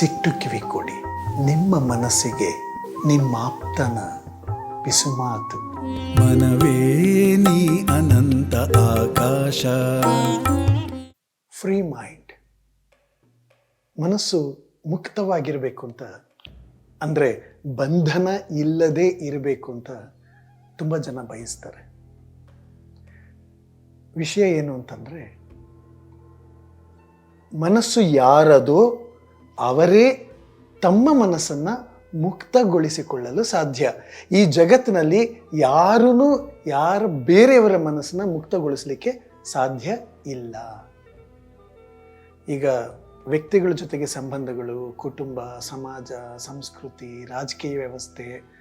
ಮನಸ್ಸಿಟ್ಟು ಕಿವಿ ಕೊಡಿ. ನಿಮ್ಮ ಮನಸ್ಸಿಗೆ ನಿಮ್ಮಾಪ್ತನ ಪಿಸುಮಾತು ಮನವೇ ನೀ ಅನಂತ ಆಕಾಶ. ಫ್ರೀ ಮೈಂಡ್ ಮನಸ್ಸು ಮುಕ್ತವಾಗಿರಬೇಕು ಅಂತ. ಅಂದರೆ ಬಂಧನ ಇಲ್ಲದೆ ಇರಬೇಕು ಅಂತ ತುಂಬ ಜನ ಬಯಸ್ತಾರೆ. ವಿಷಯ ಏನು ಅಂತಂದರೆ ಮನಸ್ಸು ಯಾರದೋ ಅವರೇ ತಮ್ಮ ಮನಸ್ಸನ್ನು ಮುಕ್ತಗೊಳಿಸಿಕೊಳ್ಳಲು ಸಾಧ್ಯ. ಈ ಜಗತ್ತಿನಲ್ಲಿ ಯಾರೂ ಯಾರು ಬೇರೆಯವರ ಮನಸ್ಸನ್ನು ಮುಕ್ತಗೊಳಿಸಲಿಕ್ಕೆ ಸಾಧ್ಯ ಇಲ್ಲ. ಈಗ ವ್ಯಕ್ತಿಗಳ ಜೊತೆಗೆ ಸಂಬಂಧಗಳು, ಕುಟುಂಬ, ಸಮಾಜ, ಸಂಸ್ಕೃತಿ, ರಾಜಕೀಯ ವ್ಯವಸ್ಥೆ,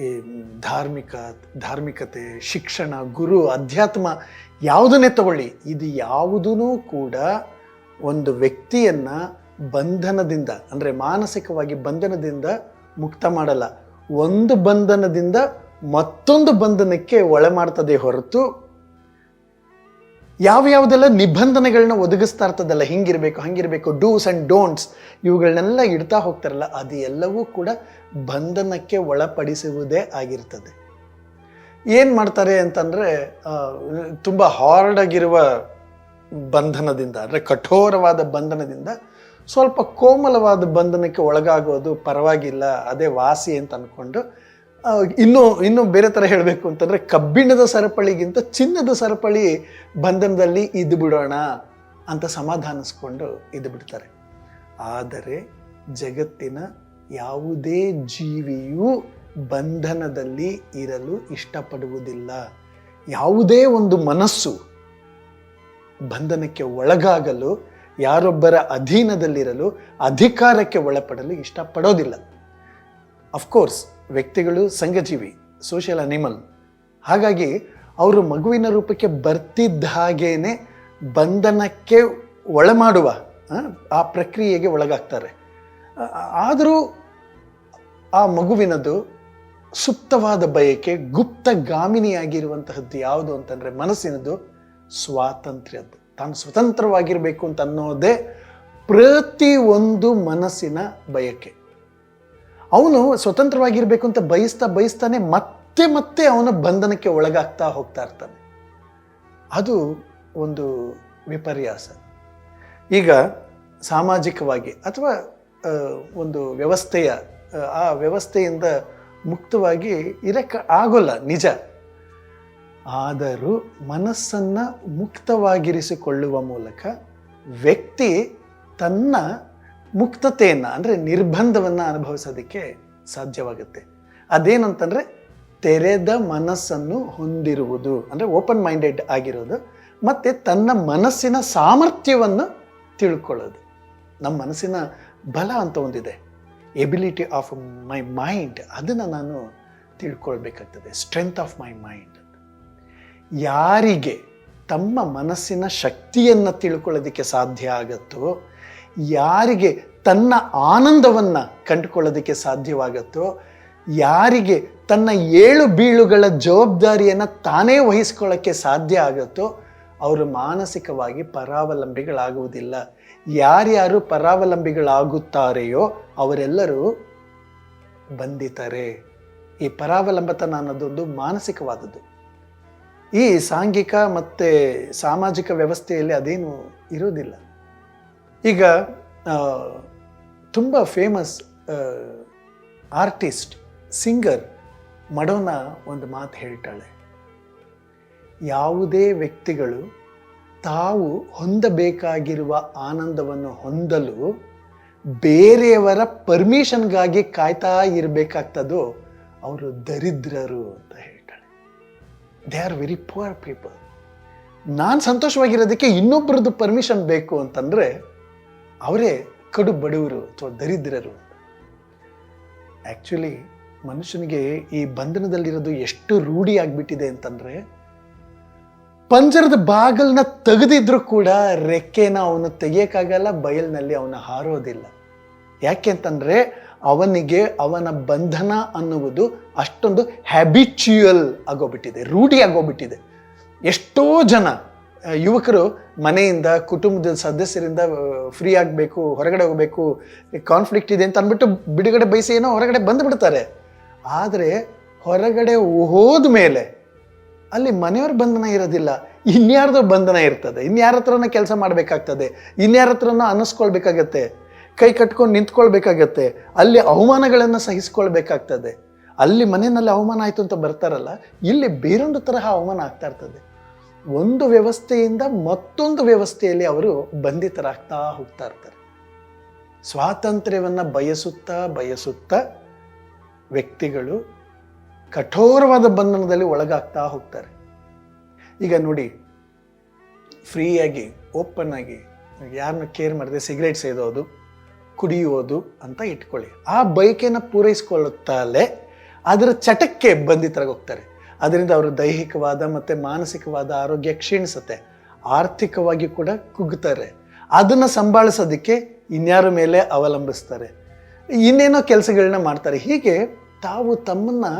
ಈ ಧಾರ್ಮಿಕ, ಧಾರ್ಮಿಕತೆ, ಶಿಕ್ಷಣ, ಗುರು, ಅಧ್ಯಾತ್ಮ ಯಾವುದನ್ನೇ ತಗೊಳ್ಳಿ, ಇದು ಯಾವುದೂ ಕೂಡ ಒಂದು ವ್ಯಕ್ತಿಯನ್ನ ಬಂಧನದಿಂದ, ಅಂದರೆ ಮಾನಸಿಕವಾಗಿ ಬಂಧನದಿಂದ ಮುಕ್ತ ಮಾಡಲ್ಲ. ಒಂದು ಬಂಧನದಿಂದ ಮತ್ತೊಂದು ಬಂಧನಕ್ಕೆ ಒಳ ಮಾಡ್ತದೆ ಹೊರತು ಯಾವ ಯಾವುದೆಲ್ಲ ನಿಬಂಧನೆಗಳನ್ನ ಒದಗಿಸ್ತಾ ಇರ್ತದಲ್ಲ, ಹಿಂಗಿರಬೇಕು, ಹಂಗಿರಬೇಕು ಡೂಸ್ ಅಂಡ್ ಡೋಂಟ್ಸ್ ಇವುಗಳನ್ನೆಲ್ಲ ಇಡ್ತಾ ಹೋಗ್ತಾರಲ್ಲ ಅದು ಎಲ್ಲವೂ ಕೂಡ ಬಂಧನಕ್ಕೆ ಒಳಪಡಿಸುವುದೇ ಆಗಿರ್ತದೆ. ಏನು ಮಾಡ್ತಾರೆ ಅಂತಂದರೆ ತುಂಬ ಹಾರ್ಡ್ ಆಗಿರುವ ಬಂಧನದಿಂದ, ಅಂದರೆ ಕಠೋರವಾದ ಬಂಧನದಿಂದ ಸ್ವಲ್ಪ ಕೋಮಲವಾದ ಬಂಧನಕ್ಕೆ ಒಳಗಾಗೋದು ಪರವಾಗಿಲ್ಲ, ಅದೇ ವಾಸಿ ಅಂತ ಅಂದ್ಕೊಂಡು ಇನ್ನೂ, ಇನ್ನು ಬೇರೆ ಥರ ಹೇಳಬೇಕು ಅಂತಂದರೆ ಕಬ್ಬಿಣದ ಸರಪಳಿಗಿಂತ ಚಿನ್ನದ ಸರಪಳಿ ಬಂಧನದಲ್ಲಿ ಇದ್ದು ಬಿಡೋಣ ಅಂತ ಸಮಾಧಾನಿಸ್ಕೊಂಡು ಇದ್ದು ಬಿಡ್ತಾರೆ. ಆದರೆ ಜಗತ್ತಿನ ಯಾವುದೇ ಜೀವಿಯೂ ಬಂಧನದಲ್ಲಿ ಇರಲು ಇಷ್ಟಪಡುವುದಿಲ್ಲ. ಯಾವುದೇ ಒಂದು ಮನಸ್ಸು ಬಂಧನಕ್ಕೆ ಒಳಗಾಗಲು ಯಾರೊಬ್ಬರ ಅಧೀನದಲ್ಲಿರಲು ಅಧಿಕಾರಕ್ಕೆ ಒಳಪಡಲು ಇಷ್ಟಪಡೋದಿಲ್ಲ. ಅಫ್ಕೋರ್ಸ್ ವ್ಯಕ್ತಿಗಳು ಸಂಘಜೀವಿ ಸೋಷಿಯಲ್ ಅನಿಮಲ್ ಹಾಗಾಗಿ ಅವರು ಮಗುವಿನ ರೂಪಕ್ಕೆ ಬರ್ತಿದ್ದ ಹಾಗೇನೆ ಬಂಧನಕ್ಕೆ ಒಳಮಾಡುವ ಆ, ಪ್ರಕ್ರಿಯೆಗೆ ಒಳಗಾಗ್ತಾರೆ. ಆದರೂ ಆ ಮಗುವಿನದು ಸುಪ್ತವಾದ ಬಯಕೆ ಗುಪ್ತಗಾಮಿನಿಯಾಗಿರುವಂತಹದ್ದು ಯಾವುದು ಅಂತಂದರೆ ಮನಸ್ಸಿನದು ಸ್ವಾತಂತ್ರ್ಯದ್ದು. ತಾನು ಸ್ವತಂತ್ರವಾಗಿರಬೇಕು ಅಂತ ಅನ್ನೋದೇ ಪ್ರತಿ ಒಂದು ಮನಸ್ಸಿನ ಬಯಕೆ. ಅವನು ಸ್ವತಂತ್ರವಾಗಿರಬೇಕು ಅಂತ ಬಯಸ್ತಾ ಬಯಸ್ತಾನೆ ಮತ್ತೆ ಮತ್ತೆ ಅವನ ಬಂಧನಕ್ಕೆ ಒಳಗಾಗ್ತಾ ಹೋಗ್ತಾ ಇರ್ತಾನೆ. ಅದು ಒಂದು ವಿಪರ್ಯಾಸ. ಈಗ ಸಾಮಾಜಿಕವಾಗಿ ಅಥವಾ ಒಂದು ವ್ಯವಸ್ಥೆಯ ಆ, ವ್ಯವಸ್ಥೆಯಿಂದ ಮುಕ್ತವಾಗಿ ಇರಕ್ಕೆ ಆಗೋಲ್ಲ ನಿಜ. ಆದರೂ ಮನಸ್ಸನ್ನು ಮುಕ್ತವಾಗಿರಿಸಿಕೊಳ್ಳುವ ಮೂಲಕ ವ್ಯಕ್ತಿ ತನ್ನ ಮುಕ್ತತೆಯನ್ನು, ಅಂದರೆ ನಿರ್ಬಂಧವನ್ನು ಅನುಭವಿಸೋದಕ್ಕೆ ಸಾಧ್ಯವಾಗುತ್ತೆ. ಅದೇನಂತಂದರೆ ತೆರೆದ ಮನಸ್ಸನ್ನು ಹೊಂದಿರುವುದು, ಅಂದರೆ ಓಪನ್ ಮೈಂಡೆಡ್ ಆಗಿರೋದು, ಮತ್ತು ತನ್ನ ಮನಸ್ಸಿನ ಸಾಮರ್ಥ್ಯವನ್ನು ತಿಳ್ಕೊಳ್ಳೋದು. ನಮ್ಮ ಮನಸ್ಸಿನ ಬಲ ಅಂತ ಒಂದಿದೆ. ಎಬಿಲಿಟಿ ಆಫ್ ಮೈ ಮೈಂಡ್ ಅದನ್ನು ನಾನು ತಿಳ್ಕೊಳ್ಬೇಕಾಗ್ತದೆ. ಸ್ಟ್ರೆಂತ್ ಆಫ್ ಮೈ ಮೈಂಡ್ ಯಾರಿಗೆ ತಮ್ಮ ಮನಸ್ಸಿನ ಶಕ್ತಿಯನ್ನು ತಿಳ್ಕೊಳ್ಳೋದಕ್ಕೆ ಸಾಧ್ಯ ಆಗತ್ತೋ, ಯಾರಿಗೆ ತನ್ನ ಆನಂದವನ್ನು ಕಂಡುಕೊಳ್ಳೋದಕ್ಕೆ ಸಾಧ್ಯವಾಗತ್ತೋ, ಯಾರಿಗೆ ತನ್ನ ಏಳು ಬೀಳುಗಳ ಜವಾಬ್ದಾರಿಯನ್ನು ತಾನೇ ವಹಿಸ್ಕೊಳ್ಳೋಕ್ಕೆ ಸಾಧ್ಯ ಆಗುತ್ತೋ, ಅವರು ಮಾನಸಿಕವಾಗಿ ಪರಾವಲಂಬಿಗಳಾಗುವುದಿಲ್ಲ. ಯಾರ್ಯಾರು ಪರಾವಲಂಬಿಗಳಾಗುತ್ತಾರೆಯೋ ಅವರೆಲ್ಲರೂ ಬಂಧಿತರೆ. ಈ ಪರಾವಲಂಬತನ ಅನ್ನೋದೊಂದು ಮಾನಸಿಕವಾದದ್ದು. ಈ ಸಾಂಘಿಕ ಮತ್ತು ಸಾಮಾಜಿಕ ವ್ಯವಸ್ಥೆಯಲ್ಲಿ ಅದೇನು ಇರೋದಿಲ್ಲ. ಈಗ ತುಂಬ ಫೇಮಸ್ ಆರ್ಟಿಸ್ಟ್ ಸಿಂಗರ್ ಮಡೋನ ಒಂದು ಮಾತು ಹೇಳ್ತಾಳೆ. ಯಾವುದೇ ವ್ಯಕ್ತಿಗಳು ತಾವು ಹೊಂದಬೇಕಾಗಿರುವ ಆನಂದವನ್ನು ಹೊಂದಲು ಬೇರೆಯವರ ಪರ್ಮಿಷನ್ಗಾಗಿ ಕಾಯ್ತಾ ಇರಬೇಕಾಗ್ತದೋ, ಅವರು ದರಿದ್ರರು ಅಂತ ಹೇಳ್ತಾಳೆ they are very poor people ನಾನು ಸಂತೋಷವಾಗಿರೋದಕ್ಕೆ ಇನ್ನೊಬ್ಬರದ್ದು ಪರ್ಮಿಷನ್ ಬೇಕು ಅಂತಂದರೆ ಅವರೇ ಕಡು ಬಡವರು ಅಥವಾ ದರಿದ್ರರು. ಆ್ಯಕ್ಚುಲಿ ಮನುಷ್ಯನಿಗೆ ಈ ಬಂಧನದಲ್ಲಿರೋದು ಎಷ್ಟು ರೂಢಿ ಆಗಿಬಿಟ್ಟಿದೆ ಅಂತಂದರೆ ಪಂಜರದ ಬಾಗಲ್ನ ತೆಗೆದಿದ್ರು ಕೂಡ ರೆಕ್ಕೆನ ಅವನು ತೆಗಿಯೋಕ್ಕಾಗಲ್ಲ, ಬಯಲಿನಲ್ಲಿ ಅವನ ಹಾರೋದಿಲ್ಲ. ಯಾಕೆ ಅಂತಂದರೆ ಅವನಿಗೆ ಅವನ ಬಂಧನ ಅನ್ನುವುದು ಅಷ್ಟೊಂದು ಹ್ಯಾಬಿಚ್ಯುಯಲ್ ಆಗೋಗ್ಬಿಟ್ಟಿದೆ, ರೂಢಿ ಆಗೋಗ್ಬಿಟ್ಟಿದೆ. ಎಷ್ಟೋ ಜನ ಯುವಕರು ಮನೆಯಿಂದ, ಕುಟುಂಬದ ಸದಸ್ಯರಿಂದ ಫ್ರೀ ಆಗಬೇಕು, ಹೊರಗಡೆ ಹೋಗಬೇಕು ಕಾನ್ಫ್ಲಿಕ್ಟ್ ಇದೆ ಅಂತ ಅಂದ್ಬಿಟ್ಟು ಬಿಡುಗಡೆ ಬಯಸಿ ಏನೋ ಹೊರಗಡೆ ಬಂದುಬಿಡ್ತಾರೆ. ಆದರೆ ಹೊರಗಡೆ ಹೋದ ಮೇಲೆ ಅಲ್ಲಿ ಮನೆಯವ್ರ ಬಂಧನ ಇರೋದಿಲ್ಲ, ಇನ್ಯಾರ್ದೋ ಬಂಧನ ಇರ್ತದೆ, ಇನ್ಯಾರ ಹತ್ರನ ಕೆಲಸ ಮಾಡಬೇಕಾಗ್ತದೆ, ಇನ್ಯಾರ ಹತ್ರನೋ ಅನ್ನಿಸ್ಕೊಳ್ಬೇಕಾಗತ್ತೆ ಕೈ ಕಟ್ಕೊಂಡು ನಿಂತ್ಕೊಳ್ಬೇಕಾಗತ್ತೆ. ಅಲ್ಲಿ ಅವಮಾನಗಳನ್ನು ಸಹಿಸ್ಕೊಳ್ಬೇಕಾಗ್ತದೆ. ಅಲ್ಲಿ ಮನೆಯಲ್ಲಿ ಅವಮಾನ ಆಯಿತು ಅಂತ ಬರ್ತಾರಲ್ಲ, ಇಲ್ಲಿ ಬೇರೊಂದು ತರಹ ಅವಮಾನ ಆಗ್ತಾ ಇರ್ತದೆ. ಒಂದು ವ್ಯವಸ್ಥೆಯಿಂದ ಮತ್ತೊಂದು ವ್ಯವಸ್ಥೆಯಲ್ಲಿ ಅವರು ಬಂಧಿತರಾಗ್ತಾ ಹೋಗ್ತಾ ಇರ್ತಾರೆ. ಸ್ವಾತಂತ್ರ್ಯವನ್ನು ಬಯಸುತ್ತಾ ಬಯಸುತ್ತಾ ವ್ಯಕ್ತಿಗಳು ಕಠೋರವಾದ ಬಂಧನದಲ್ಲಿ ಒಳಗಾಗ್ತಾ ಹೋಗ್ತಾರೆ. ಈಗ ನೋಡಿ, ಫ್ರೀಯಾಗಿ, ಓಪನ್ ಆಗಿ, ಯಾರನ್ನ ಕೇರ್ ಮಾಡದೆ ಸಿಗರೇಟ್ ಸೇದೋದು ಕುಡಿಯೋದು ಅಂತ ಇಟ್ಕೊಳ್ಳಿ. ಆ ಬೈಕೇನ ಪೂರೈಸ್ಕೊಳ್ಳುತ್ತಲೇ ಅದರ ಚಟಕ್ಕೆ ಬಂಧಿತರಾಗಿ ಹೋಗ್ತಾರೆ ಅದರಿಂದ ಅವರು ದೈಹಿಕವಾದ ಮತ್ತು ಮಾನಸಿಕವಾದ ಆರೋಗ್ಯ ಕ್ಷೀಣಿಸುತ್ತೆ. ಆರ್ಥಿಕವಾಗಿ ಕೂಡ ಕುಗ್ತಾರೆ. ಅದನ್ನು ಸಂಭಾಳಿಸೋದಕ್ಕೆ ಇನ್ಯಾರ ಮೇಲೆ ಅವಲಂಬಿಸ್ತಾರೆ. ಇನ್ನೇನೋ ಕೆಲಸಗಳನ್ನ ಮಾಡ್ತಾರೆ. ಹೀಗೆ ತಾವು ತಮ್ಮನ್ನು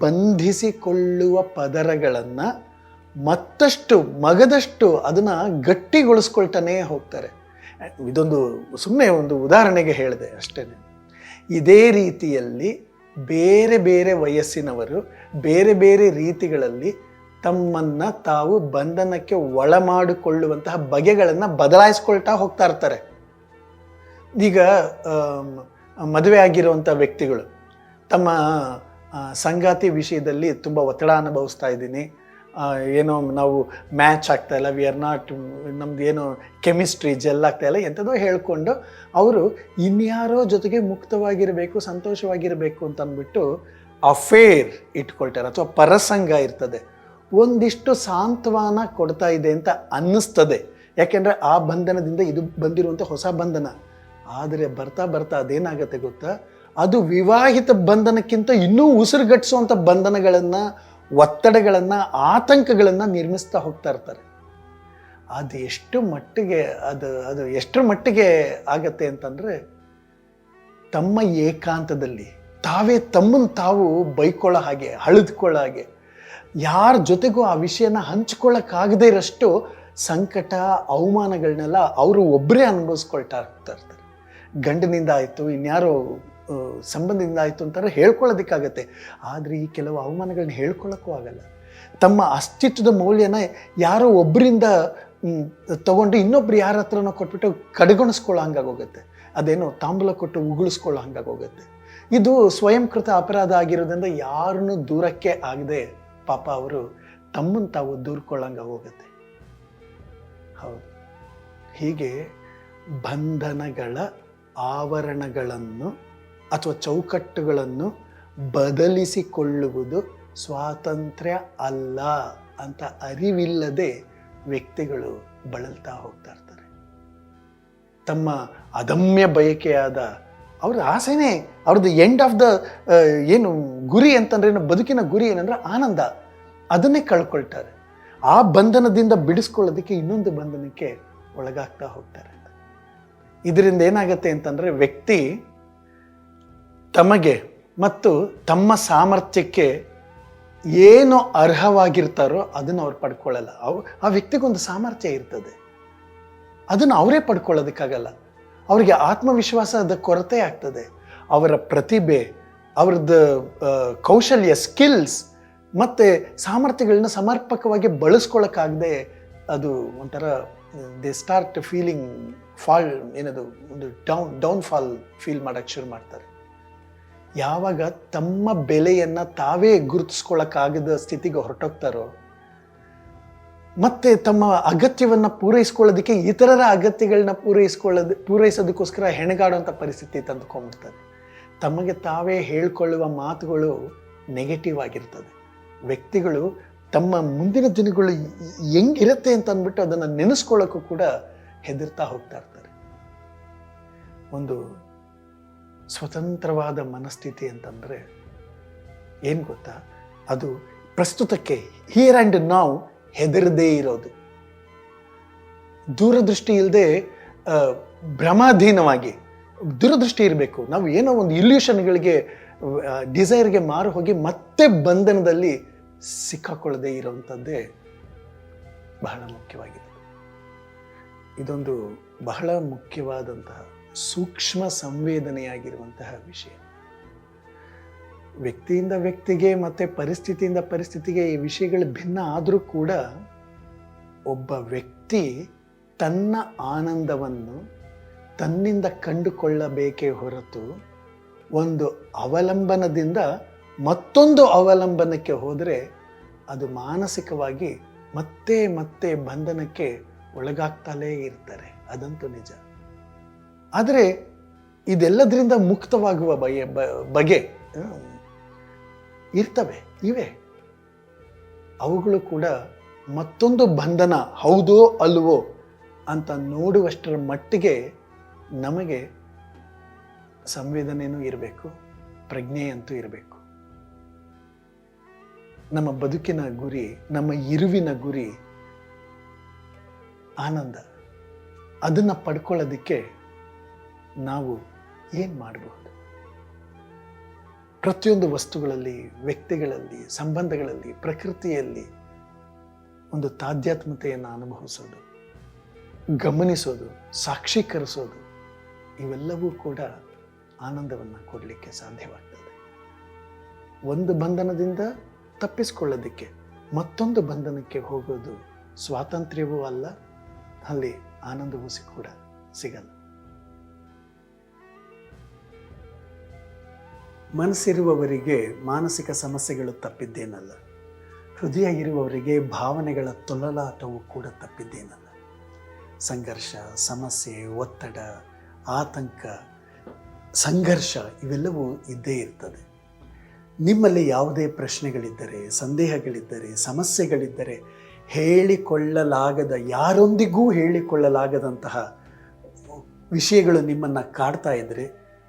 ಬಂಧಿಸಿಕೊಳ್ಳುವ ಪದರಗಳನ್ನು ಮತ್ತಷ್ಟು, ಮಗದಷ್ಟು ಅದನ್ನು ಗಟ್ಟಿಗೊಳಿಸ್ಕೊಳ್ತಾನೇ ಹೋಗ್ತಾರೆ. ಇದೊಂದು ಸುಮ್ಮನೆ ಒಂದು ಉದಾಹರಣೆಗೆ ಹೇಳಿದೆ ಅಷ್ಟೇ. ಇದೇ ರೀತಿಯಲ್ಲಿ ಬೇರೆ ಬೇರೆ ವಯಸ್ಸಿನವರು ಬೇರೆ ಬೇರೆ ರೀತಿಗಳಲ್ಲಿ ತಮ್ಮನ್ನ ತಾವು ಬಂಧನಕ್ಕೆ ಒಳ ಮಾಡಿಕೊಳ್ಳುವಂತಹ ಬಗೆಗಳನ್ನು ಬದಲಾಯಿಸ್ಕೊಳ್ತಾ ಹೋಗ್ತಾ ಇರ್ತಾರೆ. ಈಗ ಮದುವೆ ಆಗಿರುವಂಥ ವ್ಯಕ್ತಿಗಳು, ತಮ್ಮ ಸಂಗಾತಿ ವಿಷಯದಲ್ಲಿ ತುಂಬ ಒತ್ತಡ ಅನುಭವಿಸ್ತಾ ಇದ್ದೀನಿ ಏನೋ ನಾವು ಮ್ಯಾಚ್ ಆಗ್ತಾ ಇಲ್ಲ ವಿ ಆರ್ ನಾಟ್ ನಮ್ದು ಏನೋ ಕೆಮಿಸ್ಟ್ರಿ ಜೆಲ್ ಆಗ್ತಾ ಇಲ್ಲ ಎಂಥದೋ ಹೇಳ್ಕೊಂಡು ಅವರು ಇನ್ಯಾರೋ ಜೊತೆಗೆ ಮುಕ್ತವಾಗಿರಬೇಕು, ಸಂತೋಷವಾಗಿರಬೇಕು ಅಂತ ಅಂದ್ಬಿಟ್ಟು ಅಫೇರ್ ಇಟ್ಕೊಳ್ತಾರೆ ಅಥವಾ ಪರಸಂಗ ಇರ್ತದೆ. ಒಂದಿಷ್ಟು ಸಾಂತ್ವನ ಕೊಡ್ತಾ ಇದೆ ಅಂತ ಅನ್ನಿಸ್ತದೆ. ಯಾಕೆಂದರೆ ಆ ಬಂಧನದಿಂದ ಇದು ಬಂದಿರುವಂಥ ಹೊಸ ಬಂಧನ. ಆದರೆ ಬರ್ತಾ ಬರ್ತಾ ಅದೇನಾಗತ್ತೆ ಗೊತ್ತಾ? ಅದು ವಿವಾಹಿತ ಬಂಧನಕ್ಕಿಂತ ಇನ್ನೂ ಉಸಿರುಗಟ್ಟಿಸುವಂಥ ಬಂಧನಗಳನ್ನು ಒತ್ತಡಗಳನ್ನು, ಆತಂಕಗಳನ್ನು ನಿರ್ಮಿಸ್ತಾ ಹೋಗ್ತಾ ಇರ್ತಾರೆ. ಅದು ಎಷ್ಟು ಮಟ್ಟಿಗೆ, ಅದು ಅದು ಎಷ್ಟರ ಮಟ್ಟಿಗೆ ಆಗತ್ತೆ ಅಂತಂದರೆ, ತಮ್ಮ ಏಕಾಂತದಲ್ಲಿ, ತಾವೇ ತಮ್ಮನ್ನು ತಾವು ಬೈಕೊಳ್ಳೋ ಹಾಗೆ, ಅಳಿದುಕೊಳ್ಳೋ ಹಾಗೆ, ಯಾರ ಜೊತೆಗೂ ಆ ವಿಷಯನ ಹಂಚ್ಕೊಳ್ಳೋಕ್ಕಾಗದೇ ಇರೋಷ್ಟು ಸಂಕಟ ಅವಮಾನಗಳನ್ನೆಲ್ಲ ಅವರು ಒಬ್ಬರೇ ಅನುಭವಿಸ್ಕೊಳ್ತಾ ಇರ್ತಾ ಇರ್ತಾರೆ. ಗಂಡನಿಂದ ಆಯಿತು, ಇನ್ಯಾರೋ ಸಂಬಂಧದಿಂದ ಆಯಿತು ಅಂತಾರೆ ಹೇಳ್ಕೊಳ್ಳೋದಕ್ಕಾಗತ್ತೆ. ಆದರೆ ಈ ಕೆಲವು ಅವಮಾನಗಳನ್ನ ಹೇಳ್ಕೊಳ್ಳೋಕ್ಕೂ ಆಗಲ್ಲ. ತಮ್ಮ ಅಸ್ತಿತ್ವದ ಮೌಲ್ಯನ ಯಾರೋ ಒಬ್ಬರಿಂದ ತಗೊಂಡು ಇನ್ನೊಬ್ರು ಯಾರ ಹತ್ರನೋ ಕೊಟ್ಬಿಟ್ಟು ಕಡೆಗಣಿಸ್ಕೊಳ್ಳೋ ಹಂಗಾಗೋಗುತ್ತೆ. ಅದೇನೋ ತಾಂಬೂಲ ಕೊಟ್ಟು ಉಗುಳಿಸ್ಕೊಳ್ಳೋ ಹಂಗಾಗೋಗುತ್ತೆ. ಇದು ಸ್ವಯಂಕೃತ ಅಪರಾಧ ಆಗಿರೋದ್ರಿಂದ ಯಾರನ್ನೂ ದೂರಕ್ಕೆ ಆಗದೆ ಪಾಪ ಅವರು ತಮ್ಮನ್ನು ತಾವು ದೂರ್ಕೊಳ್ಳಂಗೆ ಹೋಗುತ್ತೆ ಹೌದು. ಹೀಗೆ ಬಂಧನಗಳ ಆವರಣಗಳನ್ನು ಅಥವಾ ಚೌಕಟ್ಟುಗಳನ್ನು ಬದಲಿಸಿಕೊಳ್ಳುವುದು ಸ್ವಾತಂತ್ರ್ಯ ಅಲ್ಲ ಅಂತ ಅರಿವಿಲ್ಲದೆ ವ್ಯಕ್ತಿಗಳು ಬಳಲ್ತಾ ಹೋಗ್ತಾ ಇರ್ತಾರೆ. ತಮ್ಮ ಅದಮ್ಯ ಬಯಕೆಯಾದ ಅವ್ರ ಆಸೆನೇ ಅವ್ರದ್ದು ಎಂಡ್ ಆಫ್ ದ ಏನು ಗುರಿ ಅಂತಂದ್ರೆ ಬದುಕಿನ ಗುರಿ ಏನಂದ್ರೆ ಆನಂದ. ಅದನ್ನೇ ಕಳ್ಕೊಳ್ತಾರೆ. ಆ ಬಂಧನದಿಂದ ಬಿಡಿಸ್ಕೊಳ್ಳೋದಕ್ಕೆ ಇನ್ನೊಂದು ಬಂಧನಕ್ಕೆ ಒಳಗಾಗ್ತಾ ಹೋಗ್ತಾರೆ. ಇದರಿಂದ ಏನಾಗುತ್ತೆ ಅಂತಂದ್ರೆ ವ್ಯಕ್ತಿ ತಮಗೆ ಮತ್ತು ತಮ್ಮ ಸಾಮರ್ಥ್ಯಕ್ಕೆ ಏನು ಅರ್ಹವಾಗಿರ್ತಾರೋ ಅದನ್ನು ಅವ್ರು ಪಡ್ಕೊಳ್ಳಲ್ಲ. ಅವ್, ಆ ವ್ಯಕ್ತಿಗೊಂದು ಸಾಮರ್ಥ್ಯ ಇರ್ತದೆ. ಅದನ್ನು ಅವರೇ ಪಡ್ಕೊಳ್ಳೋದಕ್ಕಾಗಲ್ಲ. ಅವರಿಗೆ ಆತ್ಮವಿಶ್ವಾಸದ ಕೊರತೆ ಆಗ್ತದೆ. ಅವರ ಪ್ರತಿಭೆ, ಅವ್ರದ್ದು ಕೌಶಲ್ಯ ಸ್ಕಿಲ್ಸ್ ಮತ್ತು ಸಾಮರ್ಥ್ಯಗಳನ್ನ ಸಮರ್ಪಕವಾಗಿ ಬಳಸ್ಕೊಳ್ಳೋಕ್ಕಾಗದೆ ಅದು ಒಂಥರ ದೇ ಸ್ಟಾರ್ಟ್ ಫೀಲಿಂಗ್ ಫಾಲ್ ಏನದು, ಒಂದು ಡೌನ್ ಡೌನ್ ಫಾಲ್ ಫೀಲ್ ಮಾಡೋಕ್ಕೆ ಶುರು ಮಾಡ್ತಾರೆ. ಯಾವಾಗ ತಮ್ಮ ಬೆಲೆಯನ್ನು ತಾವೇ ಗುರುತಿಸ್ಕೊಳ್ಳೋಕ್ಕಾಗದ ಸ್ಥಿತಿಗೆ ಹೊರಟೋಗ್ತಾರೋ, ಮತ್ತೆ ತಮ್ಮ ಅಗತ್ಯವನ್ನು ಪೂರೈಸ್ಕೊಳ್ಳೋದಕ್ಕೆ ಇತರರ ಅಗತ್ಯಗಳನ್ನ ಪೂರೈಸ್ಕೊಳ್ಳೋದು, ಪೂರೈಸೋದಕ್ಕೋಸ್ಕರ ಹೆಣಗಾಡುವಂಥ ಪರಿಸ್ಥಿತಿ ತಂದುಕೊಂಡ್ಬಿಡ್ತಾರೆ ತಮಗೆ ತಾವೇ ಹೇಳ್ಕೊಳ್ಳುವ ಮಾತುಗಳು ನೆಗೆಟಿವ್ ಆಗಿರ್ತದೆ. ವ್ಯಕ್ತಿಗಳು ತಮ್ಮ ಮುಂದಿನ ದಿನಗಳು ಹೆಂಗಿರುತ್ತೆ ಅಂತ ಅಂದ್ಬಿಟ್ಟು ಅದನ್ನು ನೆನೆಸ್ಕೊಳ್ಳೋಕ್ಕೂ ಕೂಡ ಹೆದರ್ತಾ ಹೋಗ್ತಾ ಇರ್ತಾರೆ. ಒಂದು ಸ್ವತಂತ್ರವಾದ ಮನಸ್ಥಿತಿ ಅಂತಂದರೆ ಏನು ಗೊತ್ತಾ? ಅದು ಪ್ರಸ್ತುತಕ್ಕೆ ಹಿಯರ್ ಆ್ಯಂಡ್ ನಾವು ಹೆದರದೇ ಇರೋದು. ದೂರದೃಷ್ಟಿ ಇಲ್ಲದೆ ಭ್ರಮಾಧೀನವಾಗಿ ದೂರದೃಷ್ಟಿ ಇರಬೇಕು. ನಾವು ಏನೋ ಒಂದು ಇಲ್ಯೂಷನ್ಗಳಿಗೆ ಡಿಸೈರ್ಗೆ ಮಾರು ಹೋಗಿ ಮತ್ತೆ ಬಂಧನದಲ್ಲಿ ಸಿಕ್ಕಾಕೊಳ್ಳದೆ ಇರೋವಂಥದ್ದೇ ಬಹಳ ಮುಖ್ಯವಾಗಿದೆ. ಇದೊಂದು ಬಹಳ ಮುಖ್ಯವಾದಂತಹ ಸೂಕ್ಷ್ಮ ಸಂವೇದನೆಯಾಗಿರುವಂತಹ ವಿಷಯ. ವ್ಯಕ್ತಿಯಿಂದ ವ್ಯಕ್ತಿಗೆ ಮತ್ತೆ ಪರಿಸ್ಥಿತಿಯಿಂದ ಪರಿಸ್ಥಿತಿಗೆ ಈ ವಿಷಯಗಳು ಭಿನ್ನ ಆದರೂ ಕೂಡ ಒಬ್ಬ ವ್ಯಕ್ತಿ ತನ್ನ ಆನಂದವನ್ನು ತನ್ನಿಂದ ಕಂಡುಕೊಳ್ಳಬೇಕೇ ಹೊರತು ಒಂದು ಅವಲಂಬನದಿಂದ ಮತ್ತೊಂದು ಅವಲಂಬನಕ್ಕೆ ಹೋದರೆ ಅದು ಮಾನಸಿಕವಾಗಿ ಮತ್ತೆ ಮತ್ತೆ ಬಂಧನಕ್ಕೆ ಒಳಗಾಗ್ತಲೇ ಇರ್ತಾರೆ. ಅದಂತೂ ನಿಜ. ಆದರೆ ಇದೆಲ್ಲದರಿಂದ ಮುಕ್ತವಾಗುವ ಬಗೆ ಬಗೆ ಇರ್ತವೆ, ಇವೆ. ಅವುಗಳು ಕೂಡ ಮತ್ತೊಂದು ಬಂಧನ, ಹೌದೋ, ಅಲ್ವೋ ಅಂತ ನೋಡುವಷ್ಟರ ಮಟ್ಟಿಗೆ ನಮಗೆ ಸಂವೇದನೆಯೂ ಇರಬೇಕು, ಪ್ರಜ್ಞೆಯಂತೂ ಇರಬೇಕು. ನಮ್ಮ ಬದುಕಿನ ಗುರಿ, ನಮ್ಮ ಇರುವಿನ ಗುರಿ ಆನಂದ. ಅದನ್ನು ಪಡ್ಕೊಳ್ಳೋದಕ್ಕೆ ನಾವು ಏನು ಮಾಡಬಹುದು? ಪ್ರತಿಯೊಂದು ವಸ್ತುಗಳಲ್ಲಿ, ವ್ಯಕ್ತಿಗಳಲ್ಲಿ, ಸಂಬಂಧಗಳಲ್ಲಿ, ಪ್ರಕೃತಿಯಲ್ಲಿ ಒಂದು ತಾಧ್ಯಾತ್ಮತೆಯನ್ನು ಅನುಭವಿಸೋದು, ಗಮನಿಸೋದು, ಸಾಕ್ಷೀಕರಿಸೋದು, ಇವೆಲ್ಲವೂ ಕೂಡ ಆನಂದವನ್ನು ಕೊಡಲಿಕ್ಕೆ ಸಾಧ್ಯವಾಗ್ತದೆ. ಒಂದು ಬಂಧನದಿಂದ ತಪ್ಪಿಸಿಕೊಳ್ಳೋದಕ್ಕೆ ಮತ್ತೊಂದು ಬಂಧನಕ್ಕೆ ಹೋಗೋದು ಸ್ವಾತಂತ್ರ್ಯವೂ ಅಲ್ಲ, ಅಲ್ಲಿ ಆನಂದವೂ ಕೂಡ ಸಿಗಲ್ಲ. ಮನಸ್ಸಿರುವವರಿಗೆ ಮಾನಸಿಕ ಸಮಸ್ಯೆಗಳು ತಪ್ಪಿದ್ದೇನಲ್ಲ. ಹೃದಯ ಇರುವವರಿಗೆ ಭಾವನೆಗಳ ತೊಲಲಾಟವು ಕೂಡ ತಪ್ಪಿದ್ದೇನಲ್ಲ. ಸಂಘರ್ಷ, ಸಮಸ್ಯೆ, ಒತ್ತಡ, ಆತಂಕ, ಸಂಘರ್ಷ ಇವೆಲ್ಲವೂ ಇದ್ದೇ ಇರ್ತದೆ. ನಿಮ್ಮಲ್ಲಿ ಯಾವುದೇ ಪ್ರಶ್ನೆಗಳಿದ್ದರೆ, ಸಂದೇಹಗಳಿದ್ದರೆ, ಸಮಸ್ಯೆಗಳಿದ್ದರೆ ಹೇಳಿಕೊಳ್ಳಲಾಗದ, ಯಾರೊಂದಿಗೂ ಹೇಳಿಕೊಳ್ಳಲಾಗದಂತಹ ವಿಷಯಗಳು ನಿಮ್ಮನ್ನು ಕಾಡ್ತಾ ಇದ್ದರೆ